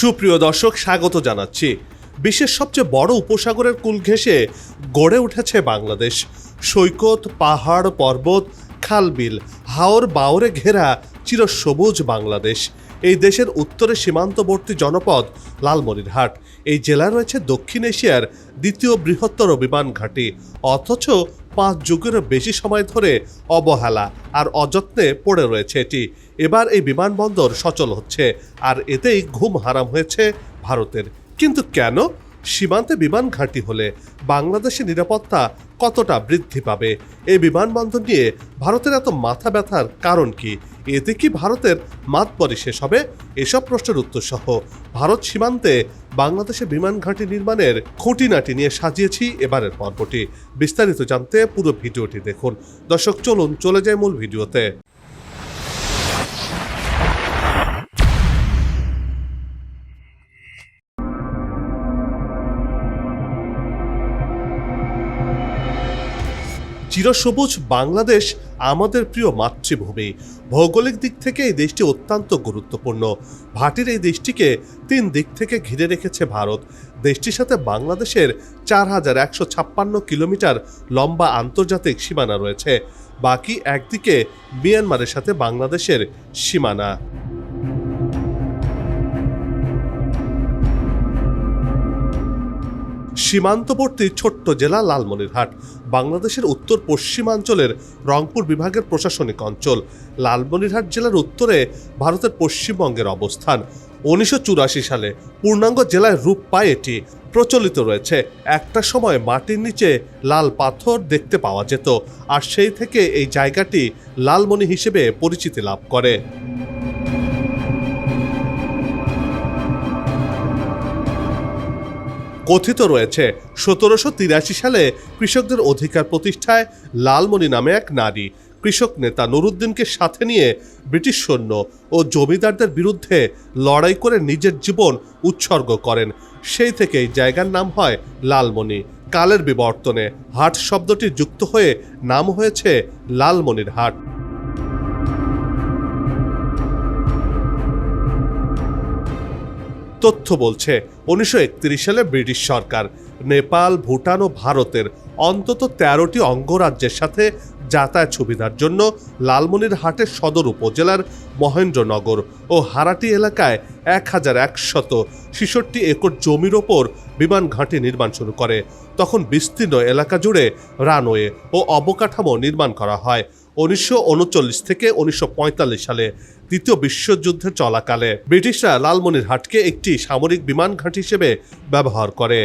সুপ্রিয় দর্শক, স্বাগত জানাচ্ছি। বিশ্বের সবচেয়ে বড় উপসাগরের কুল ঘেঁষে গড়ে উঠেছে বাংলাদেশ। সৈকত, পাহাড়, পর্বত, খালবিল, হাওর বাওরে ঘেরা চিরসবুজ বাংলাদেশ। এই দেশের উত্তরে সীমান্তবর্তী জনপদ লালমনিরহাট। এই জেলা রয়েছে দক্ষিণ এশিয়ার দ্বিতীয় বৃহত্তর বিমান ঘাঁটি। অথচ পাঁচ যুগেরও বেশি সময় ধরে অবহেলা আর অযত্নে পড়ে রয়েছে এটি। এবার এই বিমানবন্দর সচল হচ্ছে আর এতেই ঘুম হারাম হয়েছে ভারতের। কিন্তু কেন? সীমান্তে বিমান ঘাঁটি হলে বাংলাদেশের নিরাপত্তা কতটা বৃদ্ধি পাবে? এই বিমানবন্দর নিয়ে ভারতের এত মাথা ব্যথার কারণ কি? এতে কি ভারতের মাতবরি শেষ হবে? এসব প্রশ্নের উত্তর সহ ভারত সীমান্তে বাংলাদেশে বিমান ঘাঁটি নির্মাণের খুঁটিনাটি নিয়ে সাজিয়েছি এবারের পর্বটি। বিস্তারিত জানতে পুরো ভিডিওটি দেখুন। দর্শক, চলুন, চলে যায় মূল ভিডিওতে। চিরসবুজ বাংলাদেশ আমাদের প্রিয় মাতৃভূমি। ভৌগোলিক দিক থেকে এই দেশটি অত্যন্ত গুরুত্বপূর্ণ। ভাটির এই দেশটিকে তিন দিক থেকে ঘিরে রেখেছে ভারত। দেশটির সাথে বাংলাদেশের চার হাজার একশো ছাপ্পান্ন কিলোমিটার লম্বা আন্তর্জাতিক সীমানা রয়েছে। বাকি একদিকে মিয়ানমারের সাথে বাংলাদেশের সীমানা। সীমান্তবর্তী ছোট্ট জেলা লালমনিরহাট। বাংলাদেশের উত্তর পশ্চিমাঞ্চলের রংপুর বিভাগের প্রশাসনিক অঞ্চল। লালমনিরহাট জেলার উত্তরে ভারতের পশ্চিমবঙ্গের অবস্থান। উনিশশো চুরাশি সালে পূর্ণাঙ্গ জেলায় রূপ পায় এটি। প্রচলিত রয়েছে, একটা সময় মাটির নিচে লাল পাথর দেখতে পাওয়া যেত। আর সেই থেকে এই জায়গাটি লালমণি হিসেবে পরিচিতি লাভ করে। কথিত রয়েছে, সতেরোশো তিরাশি সালে কৃষকদের অধিকার প্রতিষ্ঠায় লালমণি নামে এক নারী, কৃষক নেতা নুরুদ্দিনকে সাথে নিয়ে ব্রিটিশ সৈন্য ও জমিদারদের বিরুদ্ধে লড়াই করে নিজের জীবন উৎসর্গ করেন। সেই থেকেই জায়গার নাম হয় লালমণি কালের বিবর্তনে হাট শব্দটি যুক্ত হয়ে নাম হয়েছে লালমণির হাট। তথ্য বলছে উনিশশো একত্রিশ সালে ব্রিটিশ সরকার নেপাল, ভুটান ও ভারতের অন্তত তেরোটি অঙ্গরাজ্যের সাথে যাতায়াত সুবিধার জন্য লালমনিরহাটের সদর উপজেলার মহেন্দ্রনগর ও হারাটি এলাকায় এক হাজার একশত ছেষট্টি একর জমির ওপর বিমান ঘাঁটি নির্মাণ শুরু করে। তখন বিস্তীর্ণ এলাকা জুড়ে রানওয়ে ও অবকাঠামো নির্মাণ করা হয়। উনিশশো উনচল্লিশ থেকে উনিশশো পঁয়তাল্লিশ সালে দ্বিতীয় বিশ্বযুদ্ধের চলাকালে ব্রিটিশরা লালমনিরহাটকে একটি সামরিক বিমান ঘাঁটি হিসেবে ব্যবহার করে।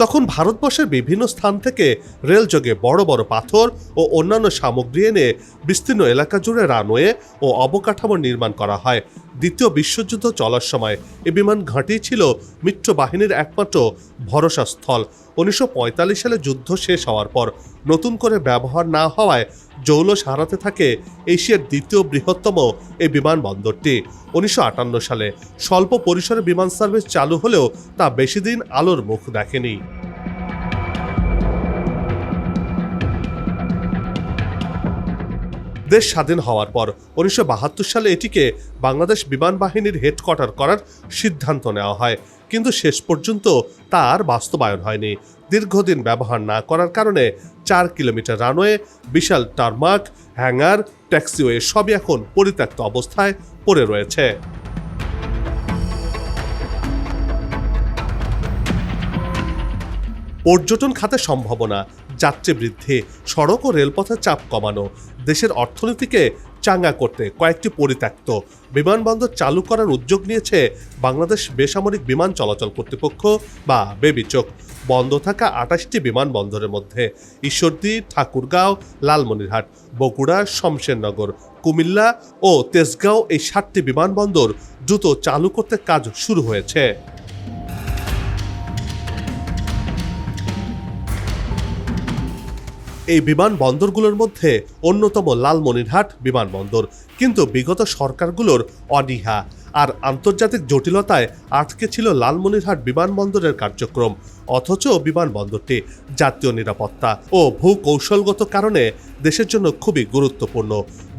তখন ভারতবর্ষের বিভিন্ন স্থান থেকে রেলযোগে বড় বড় পাথর ও অন্যান্য সামগ্রী এনে বিস্তীর্ণ এলাকা জুড়ে রানওয়ে ও অবকাঠামো নির্মাণ করা হয়। দ্বিতীয় বিশ্বযুদ্ধ চলার সময় এ বিমান ঘাঁটি ছিল মিত্র বাহিনীর একমাত্র ভরসা স্থল উনিশশো পঁয়তাল্লিশ সালে যুদ্ধ শেষ হওয়ার পর নতুন করে ব্যবহার না হওয়ায় জৌলস হারাতে থাকে এশিয়ার দ্বিতীয় বৃহত্তম এই বিমানবন্দরটি উনিশশো আটান্ন সালে স্বল্প পরিসরে বিমান সার্ভিস চালু হলেও তা বেশি দিন আলোর মুখ দেখেনি। দেশ স্বাধীন হওয়ার পর উনিশশো বাহাত্তর সালে এটিকে বাংলাদেশ বিমান বাহিনীর হেডকোয়ার্টার করার সিদ্ধান্ত নেওয়া হয়। কিন্তু শেষ পর্যন্ত তার বাস্তবায়ন হয়নি। দীর্ঘদিন ব্যবহার না করার কারণে চার কিলোমিটার রানওয়ে, বিশাল টারমাক, হ্যাঙ্গার, ট্যাক্সিওয়ে সবই এখন পরিত্যক্ত অবস্থায় পড়ে রয়েছে। পর্যটন খাতে সম্ভাবনা যাত্রী বৃদ্ধি সড়ক ও রেলপথের চাপ কমানো দেশের অর্থনীতিকে চাঙ্গা করতে কয়েকটি পরিত্যক্ত বিমানবন্দর চালু করার উদ্যোগ নিয়েছে বাংলাদেশ বেসামরিক বিমান চলাচল কর্তৃপক্ষ বা বেবিচক বন্ধ থাকা আটাশটি বিমানবন্দরের মধ্যে ঈশ্বরদী, ঠাকুরগাঁও, লালমনিরহাট, বগুড়া, শমশেরনগর, কুমিল্লা ও তেজগাঁও এই সাতটি বিমানবন্দর দ্রুত চালু করতে কাজ শুরু হয়েছে। এই বিমানবন্দরগুলোর মধ্যে অন্যতম লালমনিরহাট বিমানবন্দর। কিন্তু বিগত সরকারগুলোর অনীহা আর আন্তর্জাতিক জটিলতায় আটকে ছিল লালমনিরহাট বিমানবন্দরের কার্যক্রম, অথচ বিমানবন্দরটি জাতীয় নিরাপত্তা ও ভূ কৌশলগত কারণে দেশের জন্য খুবই গুরুত্বপূর্ণ।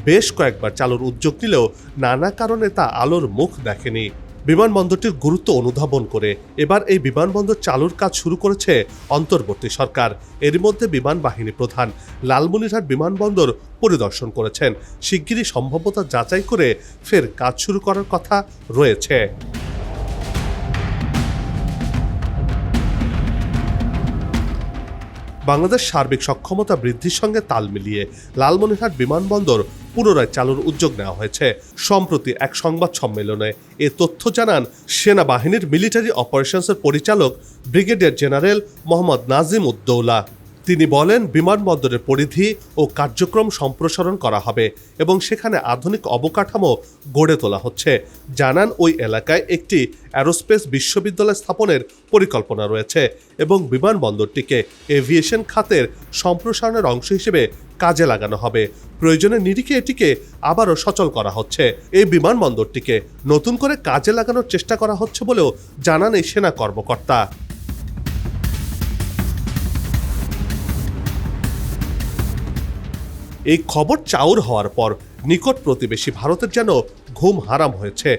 বেশ কয়েকবার চালুর উদ্যোগ নিলেও নানা কারণে তা আলোর মুখ দেখেনি। বিমানবন্দরটির গুরুত্ব অনুধাবন করে এবার এই বিমানবন্দর চালুর কাজ শুরু করেছে অন্তর্বর্তী সরকার। এর মধ্যে বিমান বাহিনী প্রধান লালমনিরহাট বিমানবন্দর পরিদর্শন করেছেন। শিগগিরই সম্ভাব্যতা যাচাই করে ফের কাজ শুরু করার কথা রয়েছে। বাংলাদেশ সার্বিক সক্ষমতা বৃদ্ধির সঙ্গে তাল মিলিয়ে লালমনিরহাট বিমানবন্দর পুনরায় চালুর উদ্যোগ নেওয়া হয়েছে। সম্প্রতি এক সংবাদ সম্মেলনে এ তথ্য জানান সেনাবাহিনীর মিলিটারি অপারেশনসের পরিচালক ব্রিগেডিয়ার জেনারেল মোহাম্মদ নাজিম উদ্দৌলা। তিনি বলেন, বিমানবন্দরের পরিধি ও কার্যক্রম সম্প্রসারণ করা হবে এবং সেখানে আধুনিক অবকাঠামো গড়ে তোলা হচ্ছে। জানান, ওই এলাকায় একটি অ্যারোস্পেস বিশ্ববিদ্যালয় স্থাপনের পরিকল্পনা রয়েছে এবং বিমানবন্দরটিকে এভিয়েশন খাতের সম্প্রসারণের অংশ হিসেবে কাজে লাগানো হবে। প্রয়োজনে নিরিখে এটিকে আবারও সচল করা হচ্ছে। এই বিমানবন্দরটিকে নতুন করে কাজে লাগানোর চেষ্টা করা হচ্ছে বলেও জানান এই সেনা কর্মকর্তা। এই খবর চাউর হওয়ার পর নিকট প্রতিবেশী ভারতের যেন ঘুম হারাম হয়েছে,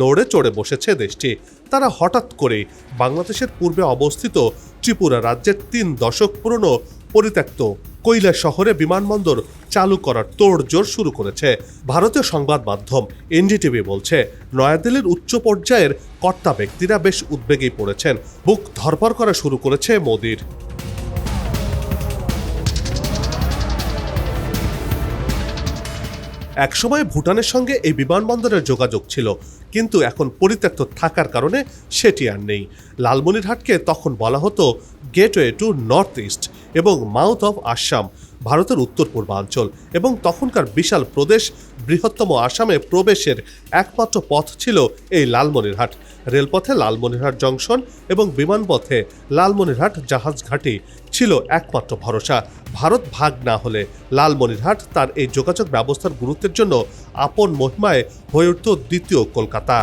নড়ে চড়ে বসেছে দেশটি। তারা হঠাৎ করেই বাংলাদেশের পূর্বে অবস্থিত ত্রিপুরা রাজ্যের তিন দশক পুরনো পরিত্যক্ত কৈলাস শহরে বিমানবন্দর চালু করার তোড়জোড় শুরু করেছে। ভারতীয় সংবাদ মাধ্যম এনডিটিভি বলছে, নয়াদিল্লির উচ্চ পর্যায়ের কর্তা ব্যক্তিরা বেশ উদ্বেগেই পড়েছেন। বুক ধরপর করা শুরু করেছে মোদির। একসময় ভুটানের সঙ্গে এই বিমানবন্দরের যোগাযোগ ছিল, কিন্তু এখন পরিত্যক্ত থাকার কারণে সেটি আর নেই। লালমনিরহাটকে তখন বলা হতো গেটওয়ে টু নর্থ ইস্ট এবং মাউথ অফ আসাম, ভারতের উত্তর পূর্বাঞ্চল এবং তখনকার বিশাল প্রদেশ, বৃহত্তম আসামে প্রবেশের একমাত্র পথ ছিল এই লালমনিরহাট। রেলপথে লালমনিরহাট জংশন এবং বিমানপথে লালমনিরহাট জাহাজ ঘাঁটি ছিল একমাত্র ভরসা। ভারত ভাগ না হলে লালমনিরহাট তার এই যোগাযোগ ব্যবস্থার গুরুত্বের জন্য আপন মহিমায় হয়ে উঠত দ্বিতীয় কলকাতা।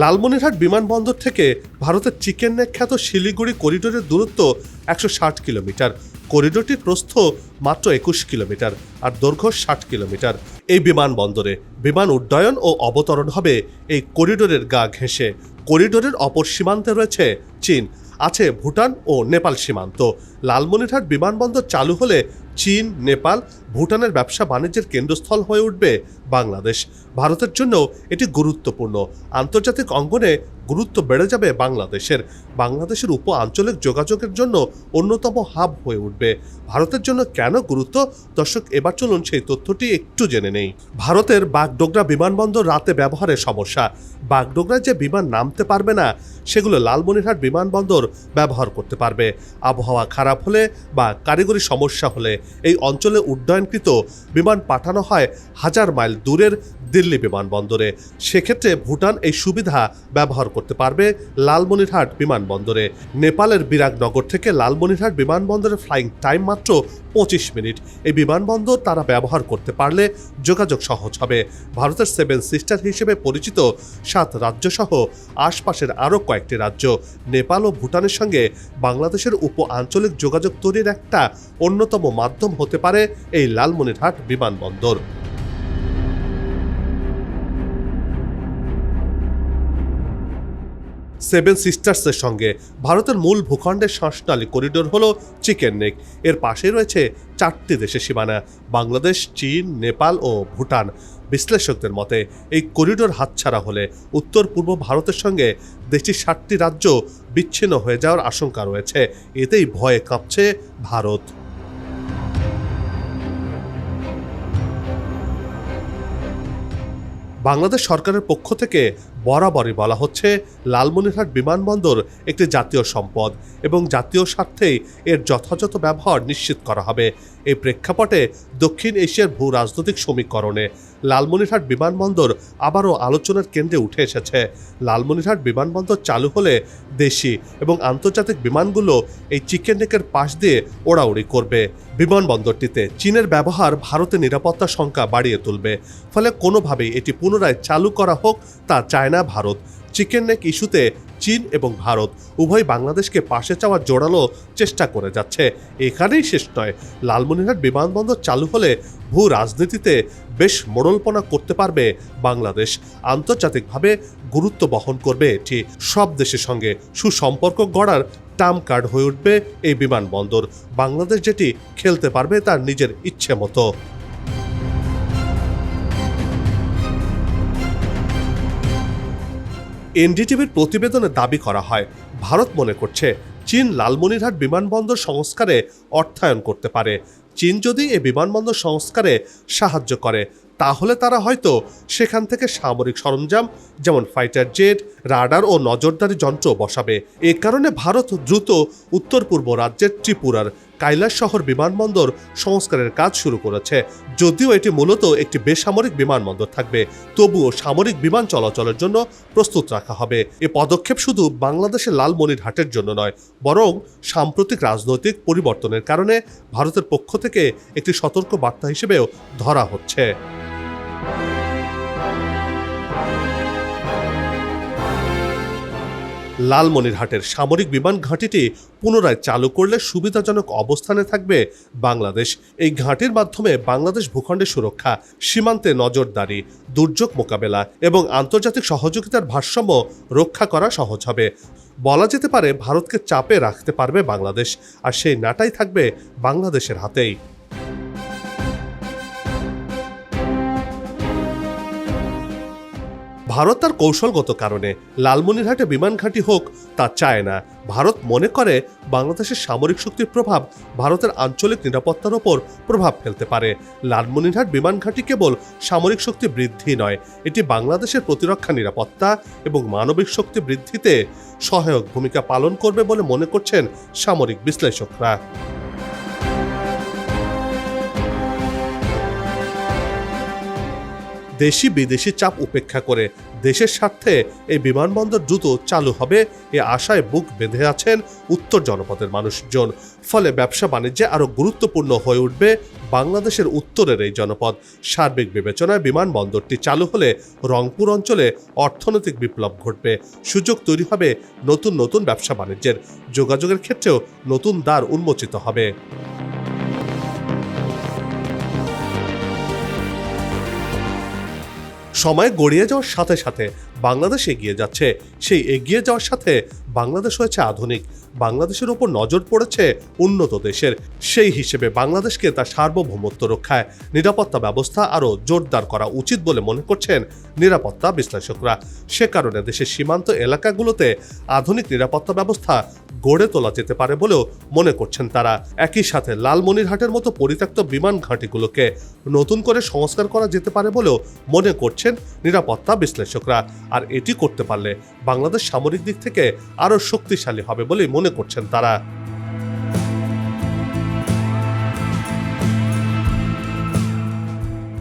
লালমনিরহাট বিমানবন্দর থেকে ভারতের চিকেন নেক খ্যাত শিলিগুড়ি করিডোরের দূরত্ব একশো ষাট কিলোমিটার। করিডোরটির প্রস্থ মাত্র একুশ কিলোমিটার আর দৈর্ঘ্য ষাট কিলোমিটার। এই বিমানবন্দরে বিমান উড্ডয়ন ও অবতরণ হবে এই করিডোরের গা ঘেঁষে। করিডোরের অপর সীমান্তে রয়েছে চীন, আছে ভুটান ও নেপাল সীমান্ত। লালমনিরহাট বিমানবন্দর চালু হলে চীন, নেপাল, ভুটানের ব্যবসা বাণিজ্যের কেন্দ্রস্থল হয়ে উঠবে বাংলাদেশ। ভারতের জন্য এটি গুরুত্বপূর্ণ। আন্তর্জাতিক অঙ্গনে গুরুত্ব বেড়ে যাবে বাংলাদেশের। বাংলাদেশের উপ আঞ্চলিক যোগাযোগের জন্য অন্যতম হাব হয়ে উঠবে। ভারতের জন্য কেন গুরুত্ব? দর্শক, এবার চলুন সেই তথ্যটি একটু জেনে নেই। ভারতের বাগডোগরা বিমানবন্দর রাতে ব্যবহারের সমস্যা। বাগডোগরায় যে বিমান নামতে পারবে না, সেগুলো লালমনিরহাট বিমানবন্দর ব্যবহার করতে পারবে। আবহাওয়া খারাপ হলে বা কারিগরি সমস্যা হলে এই অঞ্চলে উড্ডয়নকৃত বিমান পাঠানো হয় হাজার মাইল দূরের দিল্লি বিমানবন্দরে। সেক্ষেত্রে ভুটান এই সুবিধা ব্যবহার করতে পারবে লালমনিরহাট বিমানবন্দরে। নেপালের বিরাগনগর থেকে লালমনিরহাট বিমানবন্দরের ফ্লাইং টাইম মাত্র পঁচিশ মিনিট। এই বিমানবন্দর তারা ব্যবহার করতে পারলে যোগাযোগ সহজ হবে। ভারতের সেভেন সিস্টার হিসেবে পরিচিত সাত রাজ্যসহ আশপাশের আরও কয়েকটি রাজ্য, নেপাল ও ভুটানের সঙ্গে বাংলাদেশের উপ আঞ্চলিক যোগাযোগ তৈরির একটা অন্যতম মাধ্যম হতে পারে এই লালমনিরহাট বিমানবন্দর। সেভেন সিস্টার্সের সঙ্গে। ভারতের মূল ভূখণ্ডের শ্বাসনালী করিডোর হলো চিকেন নেক। এর পাশে রয়েছে চারটি দেশের সীমানা, বাংলাদেশ, চীন, নেপাল ও ভুটান। বিশ্লেষকদের মতে, এই করিডোর হাতছাড়া হলে উত্তর পূর্ব ভারতের সঙ্গে দেশটির ষাটটি রাজ্য বিচ্ছিন্ন হয়ে যাওয়ার আশঙ্কা রয়েছে। এতেই ভয়ে কাঁপছে ভারত। বাংলাদেশ সরকারের পক্ষ থেকে বরাবরই বলা হচ্ছে, লালমনিরহাট বিমানবন্দর একটি জাতীয় সম্পদ এবং জাতীয় স্বার্থেই এর যথাযথ ব্যবহার নিশ্চিত করা হবে। এই প্রেক্ষাপটে দক্ষিণ এশিয়ার ভূ রাজনৈতিক সমীকরণে লালমনিরহাট বিমানবন্দর আবারও আলোচনার কেন্দ্রে উঠে এসেছে। লালমনিরহাট বিমানবন্দর চালু হলে দেশি এবং আন্তর্জাতিক বিমানগুলো এই চিকেন নেকের পাশ দিয়ে ওড়াউড়ি করবে। বিমানবন্দরটিতে চীনের ব্যবহার ভারতের নিরাপত্তা সংখ্যা বাড়িয়ে তুলবে। ফলে কোনোভাবেই এটি পুনরায় চালু করা হোক তা চায় না ভারত, চিকেন নেক ইস্যুতে চীন এবং ভারত উভয় বাংলাদেশকে পাশে চাওয়ার জোরালো চেষ্টা করে যাচ্ছে। এখানেই শেষ নয়। লালমনিরহাট বিমানবন্দর চালু হলে ভূ রাজনীতিতে বেশ মোড়লপনা করতে পারবে বাংলাদেশ। আন্তর্জাতিকভাবে গুরুত্ব বহন করবে এটি। সব দেশের সঙ্গে সুসম্পর্ক গড়ার টার্ম কার্ড হয়ে উঠবে এই বিমানবন্দর। বাংলাদেশ যেটি খেলতে পারবে তার নিজের ইচ্ছে মতো। এনডিটিভির প্রতিবেদনে দাবি করা হয়, ভারত মনে করছে চীন লালমনিরহাট বিমানবন্দর সংস্কারে অর্থায়ন করতে পারে। চীন যদি এ বিমানবন্দর সংস্কারে সাহায্য করে, তাহলে তারা হয়তো সেখান থেকে সামরিক সরঞ্জাম, যেমন ফাইটার জেট রাডার ও নজরদারি যন্ত্র বসাবে। এ কারণে ভারত দ্রুত উত্তর পূর্ব রাজ্যের ত্রিপুরার কৈলাস শহর বিমানবন্দর সংস্কারের কাজ শুরু করেছে। যদিও এটি মূলত একটি বেসামরিক বিমানবন্দর থাকবে, তবুও সামরিক বিমান চলাচলের জন্য প্রস্তুত রাখা হবে। এ পদক্ষেপ শুধু বাংলাদেশের লালমনিরহাটের জন্য নয়, বরং সাম্প্রতিক রাজনৈতিক পরিবর্তনের কারণে ভারতের পক্ষ থেকে একটি সতর্ক বার্তা হিসেবেও ধরা হচ্ছে। লালমনিরহাটের সামরিক বিমান ঘাঁটিটি পুনরায় চালু করলে সুবিধাজনক অবস্থানে থাকবে বাংলাদেশ। এই ঘাঁটির মাধ্যমে বাংলাদেশ ভূখণ্ডের সুরক্ষা, সীমান্তে নজরদারি, দুর্যোগ মোকাবেলা এবং আন্তর্জাতিক সহযোগিতার ভারসাম্য রক্ষা করা সহজ হবে। বলা যেতে পারে, ভারতকে চাপে রাখতে পারবে বাংলাদেশ, আর সেই নাটাই থাকবে বাংলাদেশের হাতেই। ভারত তার কৌশলগত কারণে লালমনিরহাটে বিমান ঘাঁটি হোক, তা চায় না। ভারত মনে করে বাংলাদেশের সামরিক শক্তির প্রভাব ভারতের আঞ্চলিক নিরাপত্তার ওপর প্রভাব ফেলতে পারে। লালমনিরহাট বিমান ঘাঁটি কেবল সামরিক শক্তি বৃদ্ধি নয়, এটি বাংলাদেশের প্রতিরক্ষা নিরাপত্তা এবং মানবিক শক্তি বৃদ্ধিতে সহায়ক ভূমিকা পালন করবে বলে মনে করছেন সামরিক বিশ্লেষকরা। দেশি বিদেশি চাপ উপেক্ষা করে। দেশের স্বার্থে এই বিমানবন্দর দ্রুত চালু হবে এ আশায় বুক বেঁধে আছেন উত্তর জনপদের মানুষজন। ফলে ব্যবসা বাণিজ্যে আরও গুরুত্বপূর্ণ হয়ে উঠবে বাংলাদেশের উত্তরের এই জনপদ। সার্বিক বিবেচনায় বিমানবন্দরটি চালু হলে রংপুর অঞ্চলে অর্থনৈতিক বিপ্লব ঘটবে। সুযোগ তৈরি হবে নতুন নতুন ব্যবসা বাণিজ্যের। যোগাযোগের ক্ষেত্রেও নতুন দ্বার উন্মোচিত হবে। সময় গড়িয়ে যাওয়ার সাথে সাথে বাংলাদেশ এগিয়ে যাচ্ছে। সেই এগিয়ে যাওয়ার সাথে বাংলাদেশ হয়েছে আধুনিক। বাংলাদেশের ওপর নজর পড়েছে উন্নত দেশের। সেই হিসেবে বাংলাদেশকে তার সার্বভৌমত্ব রক্ষায় নিরাপত্তা ব্যবস্থা আরও জোরদার করা উচিত বলে মনে করছেন নিরাপত্তা বিশ্লেষকরা। সে কারণে দেশের সীমান্ত এলাকাগুলোতে আধুনিক নিরাপত্তা ব্যবস্থা গড়ে তোলা যেতে পারে বলেও মনে করছেন তারা। একই সাথে লালমনিরহাটের মতো পরিত্যক্ত বিমান ঘাঁটিগুলোকে নতুন করে সংস্কার করা যেতে পারে বলেও মনে করছেন নিরাপত্তা বিশ্লেষকরা। আর এটি করতে পারলে বাংলাদেশ সামরিক দিক থেকে আরও শক্তিশালী হবে বলেই মনে করছেন তারা।